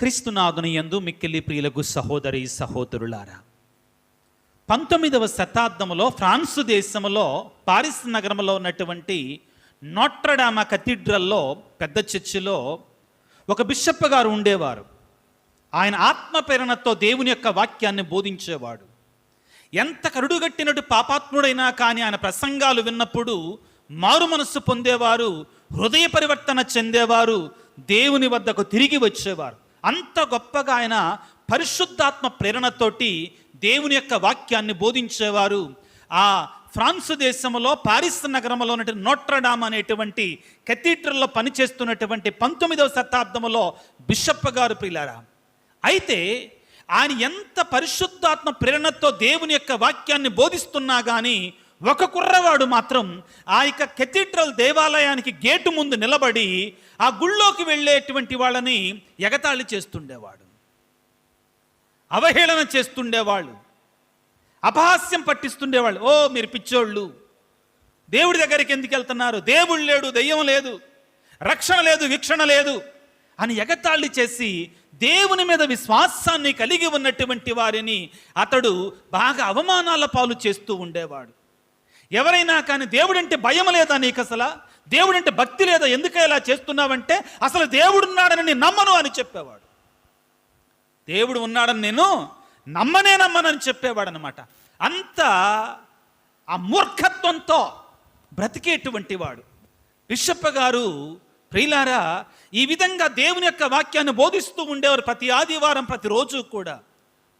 క్రీస్తునాథుని యందు మిక్కిలి ప్రియులకు సహోదరి సహోదరులారా. పంతొమ్మిదవ శతాబ్దంలో ఫ్రాన్సు దేశంలో పారిస్ నగరంలో ఉన్నటువంటి నోట్రడామా కథీడ్రల్లో పెద్ద చర్చిలో ఒక బిషప్ గారు ఉండేవారు. ఆయన ఆత్మ ప్రేరణతో దేవుని యొక్క వాక్యాన్ని బోధించేవాడు. ఎంత కరుడుగట్టినట్టు పాపాత్ముడైనా కానీ ఆయన ప్రసంగాలు విన్నప్పుడు మారు మనస్సు పొందేవారు హృదయ పరివర్తన చెందేవారు దేవుని వద్దకు తిరిగి వచ్చేవారు. అంత గొప్పగా ఆయన పరిశుద్ధాత్మ ప్రేరణతోటి దేవుని యొక్క వాక్యాన్ని బోధించేవారు. ఆ ఫ్రాన్స్ దేశంలో పారిస్ నగరంలో ఉన్నటువంటి నోట్రడామ్ అనేటువంటి కెథీడ్రల్లో పనిచేస్తున్నటువంటి పంతొమ్మిదవ శతాబ్దంలో బిషప్ గారు ప్రియులారా అయితే ఆయన ఎంత పరిశుద్ధాత్మ ప్రేరణతో దేవుని యొక్క వాక్యాన్ని బోధిస్తున్నా కానీ ఒక కుర్రవాడు మాత్రం ఆ యొక్క కెథీడ్రల్ దేవాలయానికి గేటు ముందు నిలబడి ఆ గుళ్ళోకి వెళ్ళేటువంటి వాళ్ళని ఎగతాళి చేస్తుండేవాడు. అవహేళన చేస్తుండేవాళ్ళు. అపహాస్యం పట్టిస్తుండేవాళ్ళు. ఓ మీరు పిచ్చోళ్ళు. దేవుడి దగ్గరికి ఎందుకు వెళ్తున్నారు? దేవుడు లేడు దెయ్యం లేదు. రక్షణ లేదు వీక్షణ లేదు. అని ఎగతాళి చేసి దేవుని మీద విశ్వాసాన్ని కలిగి ఉన్నటువంటి వారిని అతడు బాగా అవమానాల పాలు చేస్తూ ఉండేవాడు. ఎవరైనా కానీ దేవుడంటే భయం లేదా నీకు అసలు? దేవుడంటే భక్తి లేదా? ఎందుకు ఇలా చేస్తున్నావంటే అసలు దేవుడున్నాడని నేను నమ్మను అని చెప్పేవాడు. దేవుడు ఉన్నాడని నేను నమ్మనే నమ్మనని చెప్పేవాడు అనమాట అంత ఆ మూర్ఖత్వంతో బ్రతికేటువంటి వాడు. బిషప్ప గారు ప్రియులారా ఈ విధంగా దేవుని యొక్క వాక్యాన్ని బోధిస్తూ ఉండేవారు ప్రతి ఆదివారం ప్రతిరోజు కూడా.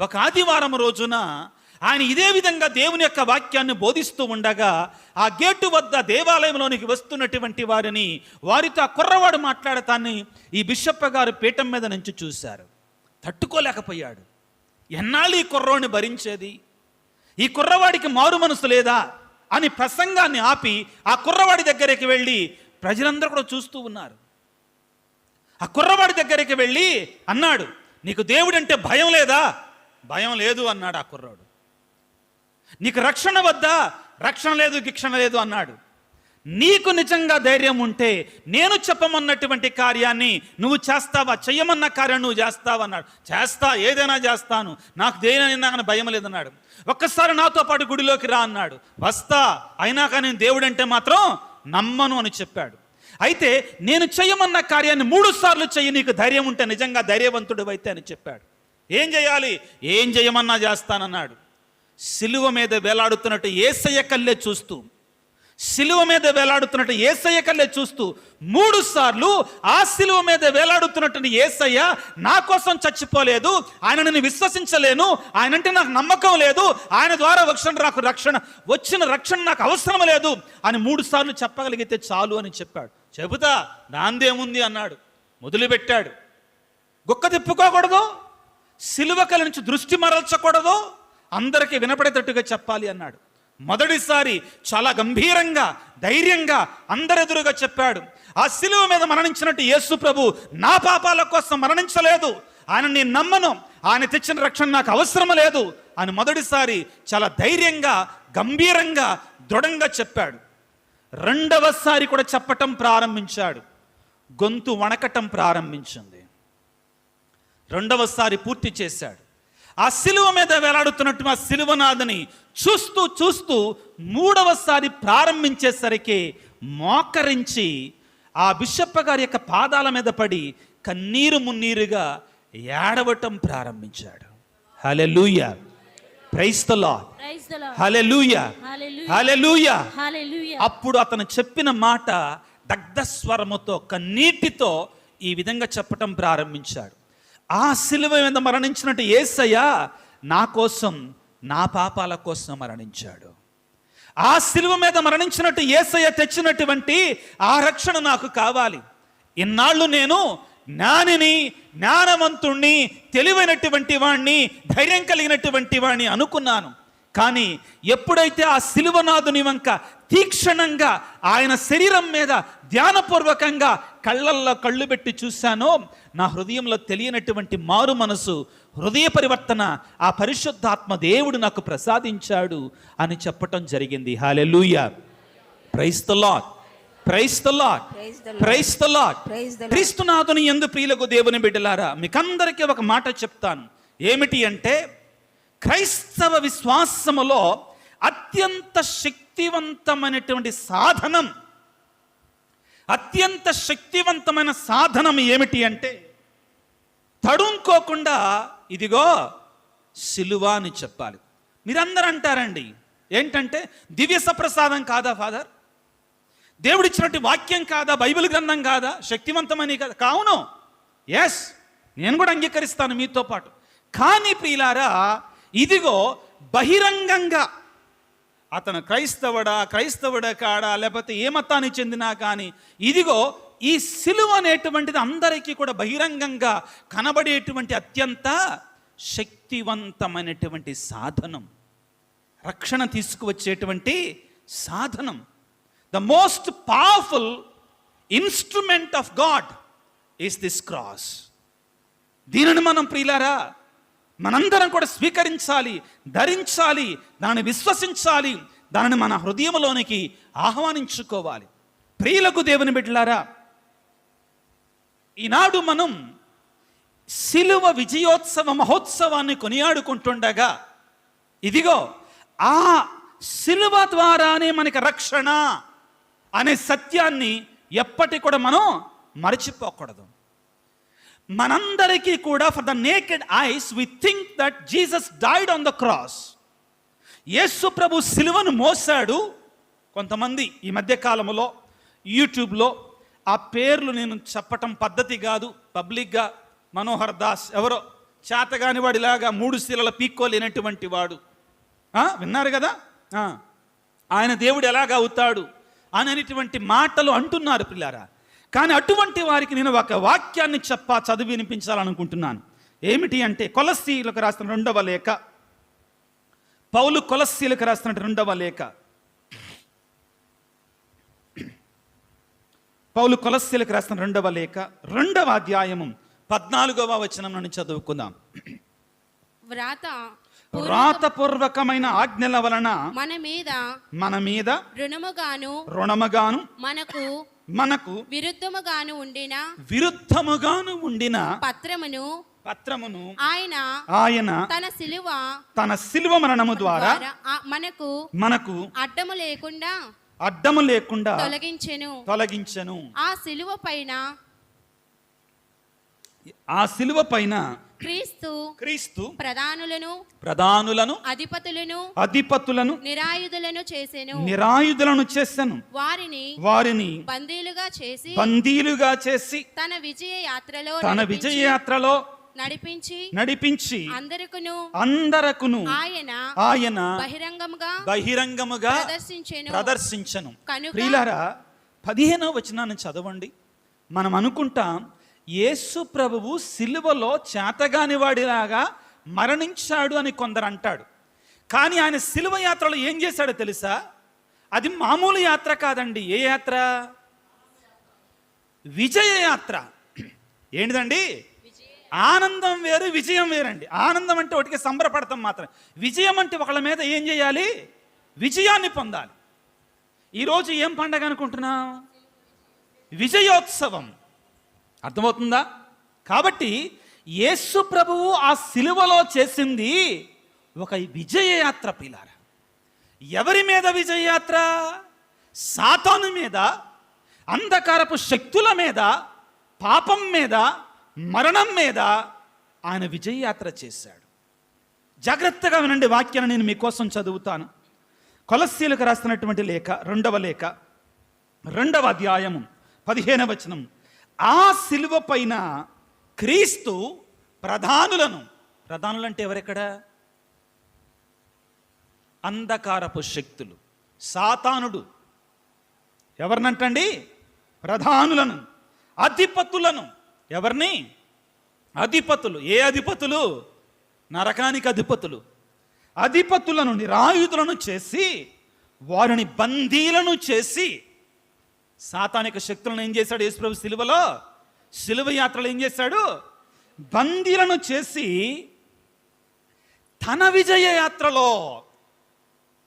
ఒక ఆదివారం రోజున ఆయన ఇదే విధంగా దేవుని యొక్క వాక్యాన్ని బోధిస్తూ ఉండగా ఆ గేటు వద్ద దేవాలయంలోనికి వస్తున్నటువంటి వారిని వారితో ఆ కుర్రవాడు మాట్లాడతాన్ని ఈ బిషప్ప గారు పీఠం మీద నుంచి చూశారు. తట్టుకోలేకపోయాడు. ఎన్నాళ్ళు ఈ కుర్రోని భరించేది? ఈ కుర్రవాడికి మారు మనసు లేదా? అని ప్రసంగాన్ని ఆపి ఆ కుర్రవాడి దగ్గరికి వెళ్ళి ప్రజలందరూ కూడా చూస్తూ ఉన్నారు. ఆ కుర్రవాడి దగ్గరికి వెళ్ళి అన్నాడు నీకు దేవుడంటే భయం లేదా? భయం లేదు అన్నాడు ఆ కుర్రాడు. నీకు రక్షణ వద్దా? రక్షణ లేదు గిక్షణ లేదు అన్నాడు. నీకు నిజంగా ధైర్యం ఉంటే నేను చెప్పమన్నటువంటి కార్యాన్ని నువ్వు చేస్తావా? చెయ్యమన్న కార్యం నువ్వు చేస్తావా అన్నాడు. చేస్తా ఏదైనా చేస్తాను. నాకు దేనైనా కానీ భయం లేదన్నాడు. ఒక్కసారి నాతో పాటు గుడిలోకి రా అన్నాడు. వస్తా అయినా కానీ దేవుడంటే మాత్రం నమ్మను అని చెప్పాడు. అయితే నేను చెయ్యమన్న కార్యాన్ని మూడు సార్లు చెయ్యి నీకు ధైర్యం ఉంటే నిజంగా ధైర్యవంతుడు అయితే అని చెప్పాడు. ఏం చేయాలి? ఏం చేయమన్నా చేస్తానన్నాడు. సిలువ మీద వేలాడుతున్నట్టు ఏసయ్య కల్లే చూస్తూ సిలువ మీద వేలాడుతున్నట్టు ఏసయ్య కల్లే చూస్తూ మూడు సార్లు ఆ సిలువ మీద వేలాడుతున్నటువంటి ఏసయ్య నా కోసం చచ్చిపోలేదు ఆయనని విశ్వసించలేను ఆయనంటే నాకు నమ్మకం లేదు ఆయన ద్వారా రక్షణ నాకు రక్షణ వచ్చిన రక్షణ నాకు అవసరం లేదు అని మూడు సార్లు చెప్పగలిగితే చాలు అని చెప్పాడు. చెబుతా నాందేముంది అన్నాడు మొదలుపెట్టాడు. గుక్క తిప్పుకోకూడదు సిలువకల నుంచి దృష్టి మరల్చకూడదు అందరికీ వినపడేటట్టుగా చెప్పాలి అన్నాడు. మొదటిసారి చాలా గంభీరంగా ధైర్యంగా అందరెదురుగా చెప్పాడు. ఆ శిలువ మీద మరణించినట్టు యేసు ప్రభు నా పాపాల కోసం మరణించలేదు. ఆయన నేను నమ్మను. ఆయన తెచ్చిన రక్షణ నాకు అవసరం లేదు అని మొదటిసారి చాలా ధైర్యంగా గంభీరంగా దృఢంగా చెప్పాడు. రెండవసారి కూడా చెప్పటం ప్రారంభించాడు. గొంతు వణకటం ప్రారంభించింది. రెండవసారి పూర్తి చేశాడు. ఆ సిలువ మీద వేలాడుతున్నట్టు ఆ సిలువనాథని చూస్తూ చూస్తూ మూడవసారి ప్రారంభించేసరికి మోకరించి ఆ బిషప్ప గారి యొక్క పాదాల మీద పడి కన్నీరు మున్నీరుగా ఏడవటం ప్రారంభించాడు. హలెలూయ. Hallelujah Hallelujah. అప్పుడు అతను చెప్పిన మాట దగ్ధస్వరముతో కన్నీటితో ఈ విధంగా చెప్పటం ప్రారంభించాడు ఆ శిలువ మీద మరణించినట్టు ఏసయ్య నా కోసం నా పాపాల కోసం మరణించాడు. ఆ సిలువ మీద మరణించినట్టు ఏసయ్య తెచ్చినటువంటి ఆ రక్షణ నాకు కావాలి. ఇన్నాళ్ళు నేను జ్ఞానిని జ్ఞానవంతుణ్ణి తెలివైనటువంటి వాణ్ణి ధైర్యం కలిగినటువంటి వాణ్ణి అనుకున్నాను. కానీ ఎప్పుడైతే ఆ సిలువనాథుని వంక తీక్షణంగా ఆయన శరీరం మీద ధ్యానపూర్వకంగా కళ్ళల్లో కళ్ళు పెట్టి చూశానో నా హృదయంలో తెలియనటువంటి మారు మనసు హృదయ పరివర్తన ఆ పరిశుద్ధాత్మ దేవుడు నాకు ప్రసాదించాడు అని చెప్పటం జరిగింది. Hallelujah praise the lord praise the the the Lord. క్రీస్తునాథుని ఎందు ప్రియులకు దేవుని బిడ్డలారా మీకందరికీ ఒక మాట చెప్తాను. ఏమిటి అంటే క్రైస్తవ విశ్వాసములో అత్యంత శక్తివంతమైనటువంటి సాధనం. అత్యంత శక్తివంతమైన సాధనం ఏమిటి అంటే తడుంకోకుండా ఇదిగో సిలువ అని చెప్పాలి. మీరందరూ అంటారండి ఏంటంటే దివ్య సప్రసాదం కాదా ఫాదర్? దేవుడిచ్చినట్టు వాక్యం కాదా? బైబిల్ గ్రంథం కాదా? శక్తివంతమని కాదా? కావును. ఎస్ నేను కూడా అంగీకరిస్తాను మీతో పాటు. కానీ ప్రియులారా ఇదిగో బహిరంగంగా అతను క్రైస్తవుడా క్రైస్తవుడా కాడా లేకపోతే ఏ మతానికి చెందినా కానీ ఇదిగో ఈ సిలువ అనేటువంటిది అందరికీ కూడా బహిరంగంగా కనబడేటువంటి అత్యంత శక్తివంతమైనటువంటి సాధనం. రక్షణ తీసుకువచ్చేటువంటి సాధనం. The most powerful instrument of God is this cross దీనిని మనం ప్రియులారా మనందరం కూడా స్వీకరించాలి ధరించాలి దాన్ని విశ్వసించాలి దానిని మన హృదయంలోనికి ఆహ్వానించుకోవాలి. ప్రియులకు దేవుని బిడ్డలారా ఈనాడు మనం శిలువ విజయోత్సవ మహోత్సవాన్ని కొనియాడుకుంటుండగా ఇదిగో ఆ శిలువ ద్వారానే మనకి రక్షణ అనే సత్యాన్ని ఎప్పటి కూడా మనం మరచిపోకూడదు. మనందరికీ కూడా for the naked eyes we think that Jesus died on the cross యేసు ప్రభు సిలువను మోసాడు కొంతమంది ఈ మధ్య కాలంలో యూట్యూబ్లో ఆ పేర్లు నేను చెప్పటం పద్ధతి కాదు పబ్లిక్గా మనోహర్ దాస్ ఎవరో చేతగాని వాడిలాగా మూడు శిలల పీక్కోలేనటువంటి వాడు. విన్నారు కదా? ఆయన దేవుడు ఎలాగ అవుతాడు అనేటువంటి మాటలు అంటున్నారు పిల్లారా. కానీ అటువంటి వారికి నేను ఒక వాక్యాన్ని చెప్ప చదివి వినిపించాలనుకుంటున్నాను. ఏమిటి అంటే కొలస్సీలకు రాసిన రెండవ లేఖ. పౌలు కొలస్సీలకు రాసిన రెండవ లేఖ. పౌలు కొలస్సీలకు రాసిన రెండవ లేఖ. రెండవ అధ్యాయము పద్నాలుగవ వచనం నుండి చదువుకుందాం. వ్రాత రాతపూర్వకమైన ఆజ్ఞల వలన మన మీద మన మీద రుణముగాను రుణముగాను మనకు మనకు విరుద్ధముగాను ఉండిన విరుద్ధముగాను ఉండిన పత్రమును పత్రమును ఆయన ఆయన తన సిలువ తన శిలువ మరణము ద్వారా మనకు మనకు అడ్డము లేకుండా అడ్డము లేకుండా తొలగించెను. తొలగించెను. ఆ సిలువ పైన ఆ శిలువ పైన క్రీస్తు క్రీస్తు ప్రధానులను ప్రధానులను అధిపతులను అధిపతులను నిరాయుధులను చేసెను. నిరాయుధులను చేసెను. వారిని వారిని బందీలుగా చేసి బందీలుగా చేసి తన విజయ యాత్రలో తన నడిపించి- విజయయాత్రలో నడిపించి నడిపించి అందరికును అందరకును ఆయన ఆయన బహిరంగముగా బహిరంగముగా ప్రదర్శించెను. ప్రదర్శించను. కనుక- ప్రియులారా పదిహేనవ వచనాన్ని చదవండి. మనం అనుకుంటాం యేసు ప్రభువు సిలువలో చేతగాని వాడిలాగా మరణించాడు అని కొందరు అంటాడు. కానీ ఆయన సిలువ యాత్రలో ఏం చేశాడో తెలుసా? అది మామూలు యాత్ర కాదండి. ఏ యాత్ర? విజయ యాత్ర. ఏంటిదండి? ఆనందం వేరు విజయం వేరండి. ఆనందం అంటే ఒకటికి సంబరపడతాం మాత్రం విజయం అంటే ఒకళ్ళ మీద ఏం చేయాలి? విజయాన్ని పొందాలి. ఈరోజు ఏం పండగ అనుకుంటున్నాం విజయోత్సవం. అర్థమవుతుందా? కాబట్టి యేసు ప్రభువు ఆ సిలువలో చేసింది ఒక విజయయాత్ర పిలార ఎవరి మీద విజయయాత్ర? సాతాను మీద అంధకారపు శక్తుల మీద పాపం మీద మరణం మీద ఆయన విజయయాత్ర చేశాడు. జాగ్రత్తగా వినండి వాక్యాన్ని నేను మీకోసం చదువుతాను. కొలస్సీలకు రాస్తున్నటువంటి లేఖ రెండవ లేఖ రెండవ అధ్యాయము పదిహేనవ వచనం ఆ శిలువ పైన క్రీస్తు ప్రధానులను ప్రధానులు అంటే ఎవరెక్కడ? అంధకారపు శక్తులు సాతానుడు. ఎవరినంటండి? ప్రధానులను అధిపతులను. ఎవరిని? అధిపతులు. ఏ అధిపతులు? నరకానికి అధిపతులు. అధిపతులను నిరాయుధులను చేసి వారిని బందీలను చేసి సాతానిక శక్తులను ఏం చేశాడు? యేసుప్రభు సిలువలో సిలువ యాత్రలో ఏం చేశాడు? బందీలను చేసి తన విజయ యాత్రలో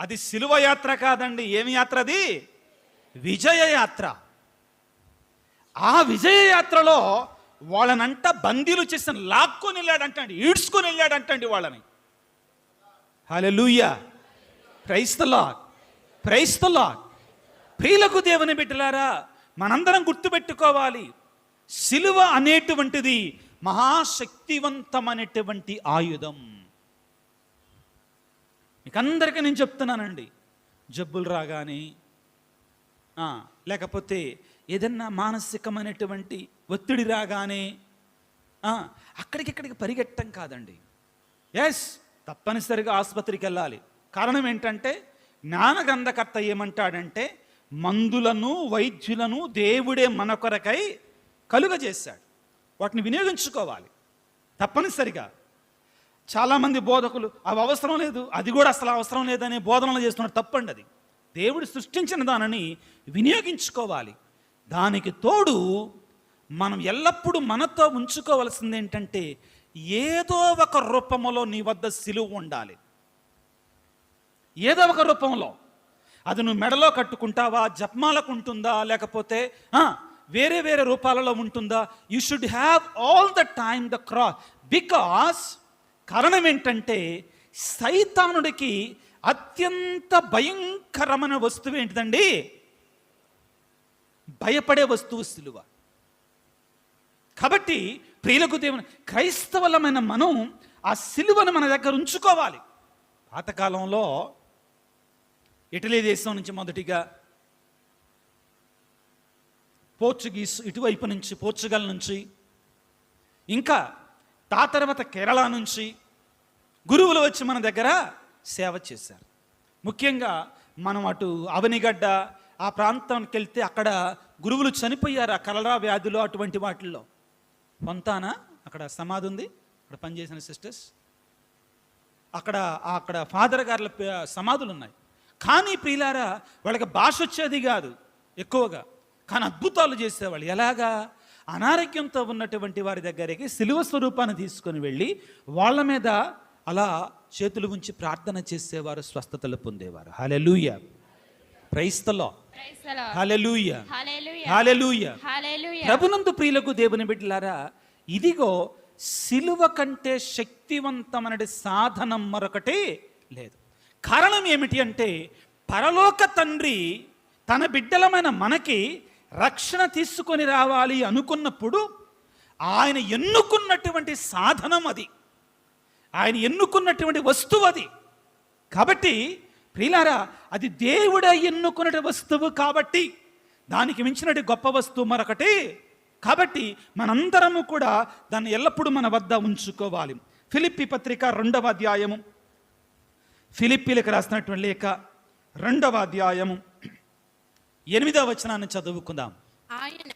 అది సిలువ యాత్ర కాదండి ఏమి యాత్ర అది? విజయ యాత్ర. ఆ విజయ యాత్రలో వాళ్ళనంట బందీలు చేసిన లాక్కొని వెళ్ళాడంటండి ఈడ్చుకొని వెళ్ళాడంటండి వాళ్ళని. హలో లూయ ద లార్డ్. ప్రియులకు దేవుని బిడ్డలారా మనందరం గుర్తుపెట్టుకోవాలి. సిలువ అనేటువంటిది మహాశక్తివంతమైనటువంటి ఆయుధం. మీకందరికీ నేను చెప్తున్నానండి జబ్బులు రాగానే లేకపోతే ఏదన్నా మానసికమైనటువంటి ఒత్తిడి రాగానే అక్కడికిక్కడికి అక్కడికి ఇక్కడికి పరిగెట్టం కాదండి. ఎస్ తప్పనిసరిగా ఆసుపత్రికి వెళ్ళాలి. కారణం ఏంటంటే జ్ఞానగంధకర్త ఏమంటాడంటే మందులను వైద్యులను దేవుడే మన కొరకై కలుగజేశాడు. వాటిని వినియోగించుకోవాలి. తప్పనిసరిగా. చాలామంది బోధకులు అవి అవసరం లేదు అది కూడా అసలు అవసరం లేదనే బోధనలు చేస్తున్నారు తప్పండి అది. దేవుడు సృష్టించిన దానిని వినియోగించుకోవాలి. దానికి తోడు మనం ఎల్లప్పుడూ మనతో ఉంచుకోవలసింది ఏంటంటే ఏదో ఒక రూపంలో నీ వద్ద సిలువ ఉండాలి. ఏదో ఒక రూపంలో. అది నువ్వు మెడలో కట్టుకుంటావా? జపమాలకు ఉంటుందా? లేకపోతే వేరే వేరే రూపాలలో ఉంటుందా? You should have all the time the cross because కారణం ఏంటంటే సైతానుడికి అత్యంత భయంకరమైన వస్తువు ఏంటిదండి? భయపడే వస్తువు సిలువ. కాబట్టి ప్రియులకు దేవుని క్రైస్తవులమైన మనం ఆ సిలువను మన దగ్గర ఉంచుకోవాలి. పాతకాలంలో ఇటలీ దేశం నుంచి మొదటిగా పోర్చుగీస్ ఇటువైపు నుంచి పోర్చుగల్ నుంచి ఇంకా తా తర్వాత కేరళ నుంచి గురువులు వచ్చి మన దగ్గర సేవ చేశారు. ముఖ్యంగా మనం అటు అవనిగడ్డ ఆ ప్రాంతానికి వెళ్తే అక్కడ గురువులు చనిపోయారు ఆ కలరా వ్యాధులు అటువంటి వాటిల్లో. పొంతానా అక్కడ సమాధి ఉంది అక్కడ పనిచేసిన సిస్టర్స్. అక్కడ అక్కడ ఫాదర్ గారుల సమాధులు ఉన్నాయి కానీ ప్రియులారా వాళ్ళకి భాష వచ్చేది కాదు ఎక్కువగా. కానీ అద్భుతాలు చేసేవాళ్ళు. ఎలాగా? అనారోగ్యంతో ఉన్నటువంటి వారి దగ్గరికి సిలువ స్వరూపాన్ని తీసుకొని వెళ్ళి వాళ్ళ మీద అలా చేతులు ఉంచి ప్రార్థన చేసేవారు స్వస్థతలు పొందేవారు. హలెలూయ ప్రైస్తలో. హలెలూయ. ప్రభునందు ప్రియులకు దేవుని బిడ్డలారా ఇదిగో సిలువ కంటే శక్తివంతమైన సాధనం మరొకటి లేదు. కారణం ఏమిటి అంటే పరలోక తండ్రి తన బిడ్డలమైన మనకి రక్షణ తీసుకొని రావాలి అనుకున్నప్పుడు ఆయన ఎన్నుకున్నటువంటి సాధనం అది. ఆయన ఎన్నుకున్నటువంటి వస్తువు అది. కాబట్టి ప్రియులారా అది దేవుడ ఎన్నుకున్న వస్తువు కాబట్టి దానికి మించినటి గొప్ప వస్తువు మరొకటి. కాబట్టి మనందరము కూడా దాన్ని ఎల్లప్పుడూ మన వద్ద ఉంచుకోవాలి. ఫిలిప్పి పత్రిక రెండవ అధ్యాయము. ఫిలిప్పీలకు రాసినటువంటి లేఖ రెండవ అధ్యాయము ఎనిమిదవ వచనాన్ని చదువుకుందాం. ఆయన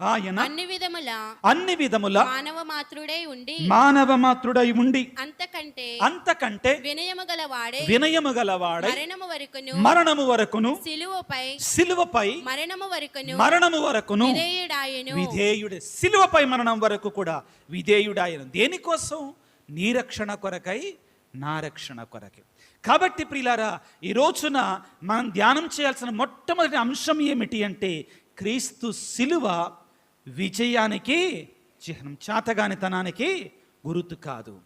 ఆయన అన్ని విధముల అన్ని విధముల మానవ మాతృడై ఉండి మానవ మాతృడై ఉండి అంతకంటే అంతకంటే వినయము గలవాడే వినయము గలవాడై మరణము వరకును మరణము వరకును సిలువపై సిలువపై మరణము వరకును మరణము వరకును విధేయుడాయను. విధేయుడే సిలువపై మరణం వరకు కూడా విధేయుడాయన. దేనికోసం? నీ రక్షణ కొరకై నా రక్షణ కొరకై. కాబట్టి ప్రియులారా ఈ రోజున మనం ధ్యానం చేయాల్సిన మొట్టమొదటి అంశం ఏమిటి అంటే క్రీస్తు సిలువ విజయానికి చిహ్నం చాతగానితనానికి గుర్తు కాదు.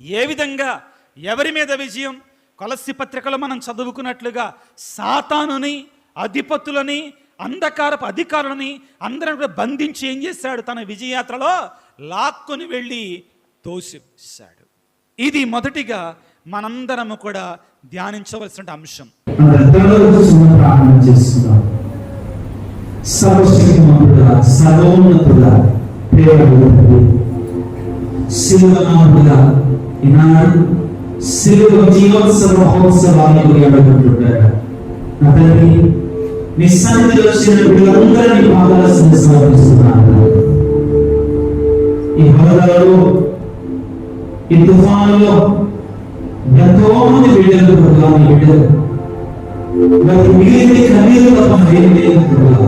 ఏ విధంగా ఎవరి మీద విజయం? కొలసి పత్రికలో మనం చదువుకున్నట్లుగా సాతానుని అధిపతులని అంధకారపు అధికారులని అందరం కూడా బంధించి ఏం చేశాడు? తన విజయయాత్రలో లాక్కొని వెళ్ళి తోసివేశాడు. ఇది మొదటిగా మనందరము కూడా ధ్యానించవలసిన అంశం. ఈనాడు జీవోత్సవ మహోత్సవాన్ని నా తండ్రి నీ సన్నిధిలో వచ్చిన పాదాల సమర్పిస్తున్నాను ఈ హోదాలో ఈ తుఫానులో ఎంతో మంది బిడ్డలు ప్రభావ నీ బిడ్డలు. వారి మిగిలిన కన్నీరు తప్ప ఏం లేదు ప్రభావ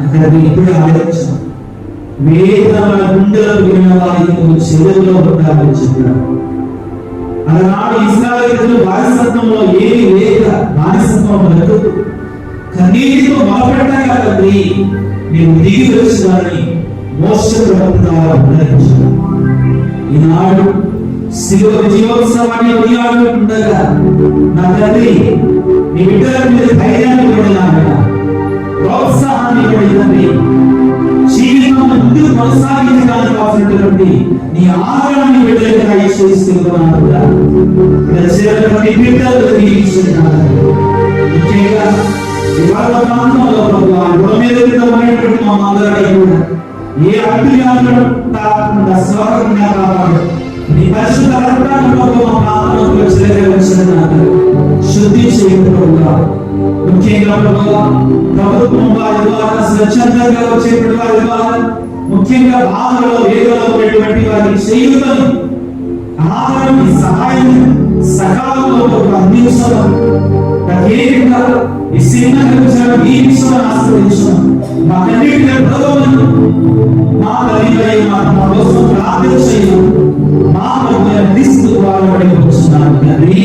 అక్కడ ఇప్పుడు ఆలోచన వేదన గుండెలకు విన్న వారికి చెరువులో ఉండాలని చెప్పారు అలనాడు ఇస్రాయేలు బానిసత్వంలో ఏమి లేక బానిసత్వం బ్రతుకు కన్నీటితో మొదపెట్టారు తండ్రి నేను దిగి వచ్చినారని మోస ప్రవక్త ఈనాడు శిలువ విజయోత్సవాన్ని కొనియాడుతుండగా నా తండ్రి నీ బిడ్డల మీద ధైర్యాన్ని పడినాక ప్రోత్సాహాన్ని పడి తండ్రి జీవితం ముందుకు కొనసాగించడానికి కావాల్సినటువంటి నీ ఆదరణని బిడ్డలకు దయచేస్తున్నాను ప్రతి బిడ్డలు దీవించున్నాను ముఖ్యంగా ఇవాళ ప్రాంతంలో ప్రభువా, గుడ మీద ఉన్నటువంటి మా అందరినీ కూడా ఏ అడ్డుగాను కాకుండా స్వాగతంగా కావాలి నీ పరిశుద్ధ రక్తాన్ని మా ప్రాంతంలోకి వచ్చేలాగా శుద్ధి చేయకుండా ముఖ్యంగా ప్రభువా, ప్రభుత్వం వారి ద్వారా స్వచ్ఛందంగా వచ్చేటువంటి వారి ద్వారా ముఖ్యంగా బాధలో వేదలో ఉన్నటువంటి చేయుతను సహాయం సకాలంలో అందించడం ప్రత్యేకంగా ఈ సినిమా ఈ విషయం ఆశ్రయించడం. మా కన్నిటిని మా మా కోసం ప్రార్థన చేయడం. మా ప్రభుత్వ క్రీస్తు వారి వచ్చినాను తండ్రి